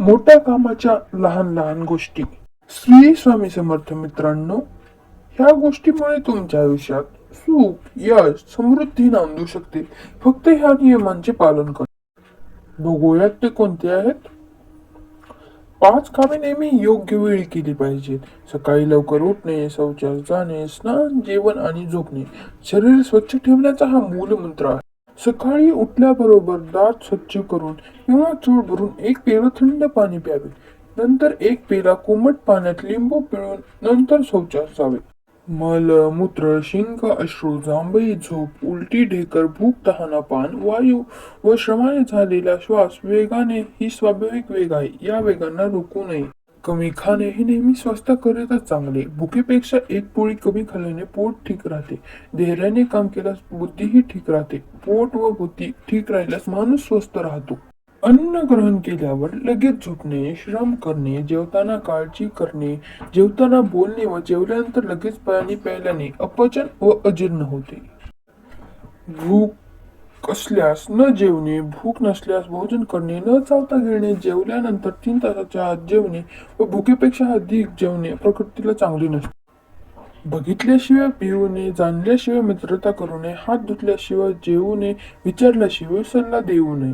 मोठ्या कामाच्या लहान लहान गोष्टी. श्री स्वामी समर्थ मित्रांनो ह्या गोष्टीमुळे तुमच्या आयुष्यात सुख यश समृद्धी नांदू शकते. फक्त ह्या नियमांचे पालन कर. बघूयात ते कोणते आहेत? पाच कामे नेहमी योग्य वेळी केली पाहिजेत. सकाळी लवकर उठणे शौचास जाणे स्नान जेवण आणि झोपणे. शरीर स्वच्छ ठेवण्याचा हा मूलमंत्र आहे. सकाळी उठल्याबरोबर दात स्वच्छ करून किंवा चूळ भरून एक पेला थंड पाणी प्यावे. नंतर एक पेला कोमट पाण्यात लिंबू पिळून नंतर शौचास जावे. मल मूत्र शिंक अश्रू जांभई झोप उलटी ढेकर भूक तहाना पान वायू व श्रमाने झालेला श्वास वेगाने ही स्वाभाविक वेग आहे. या वेगांना रोखू नये. कमी खाणे हे नेहमी स्वास्थ्याकरिता चांगले. भुकेपेक्षा एक पोळी कमी खाल्ल्याने पोट ठीक राहते. धैर्याने काम केल्यास बुद्धीही ठीक राहते. पोट व बुद्धी ठीक राहिल्यास माणूस स्वस्थ राहतो. अन्न ग्रहण केल्यावर लगेच झोपणे श्रम करणे जेवताना काळजी करणे जेवताना बोलणे व जेवल्यानंतर लगेच पाणी प्यायल्याने अपचन व अजीर्ण होते. भूक असल्यास न जेवणे भूक नसल्यास भोजन करणे न चावता घेणे जेवल्यानंतर तीन तासाच्या आत जेवणे व भुकेपेक्षा अधिक जेवणे प्रकृतीला चांगली नसते. बघितल्याशिवाय पिऊ नये जाणल्याशिवाय मित्रता करू नये हात धुतल्याशिवाय जेवू नये विचारल्याशिवाय सल्ला देऊ नये.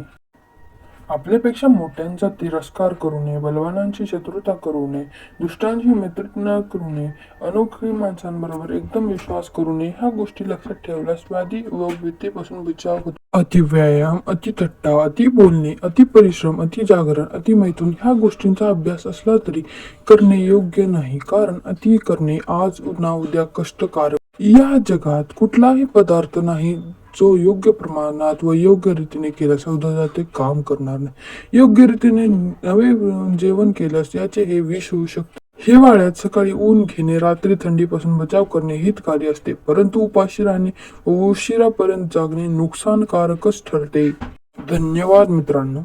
आपल्यापेक्षा मोठ्यांचा तिरस्कार करू नये बलवानांची शत्रुता करू नये दुष्टांची न करू नये अनोखी माणसांबरोबर एकदम विश्वास करू नये ह्या गोष्टी लक्षात ठेवल्यास व्याधी व भीतीपासून बचाव होतो. अति व्यायाम अति अति बोलणे अति परिश्रम अति जागरण अति मैथून ह्या गोष्टींचा अभ्यास असला तरी करणे योग्य नाही. कारण अति करणे आज ना उद्या कष्टकारक. या जगात कुठलाही पदार्थ नाही जो योग्य प्रमाणात व योग्य रीतीने केल्यास शोधाला ते काम करणार नाही. योग्य रीतीने नवे जेवण केल्यास याचे हे विष होऊ शकते. हिवाळ्यात सकाळी ऊन घेणे रात्री थंडीपासून बचाव करणे हितकारी असते परंतु उपाशी राहणे व उशिरापर्यंत जागणे नुकसानकारकच ठरते. धन्यवाद मित्रांनो.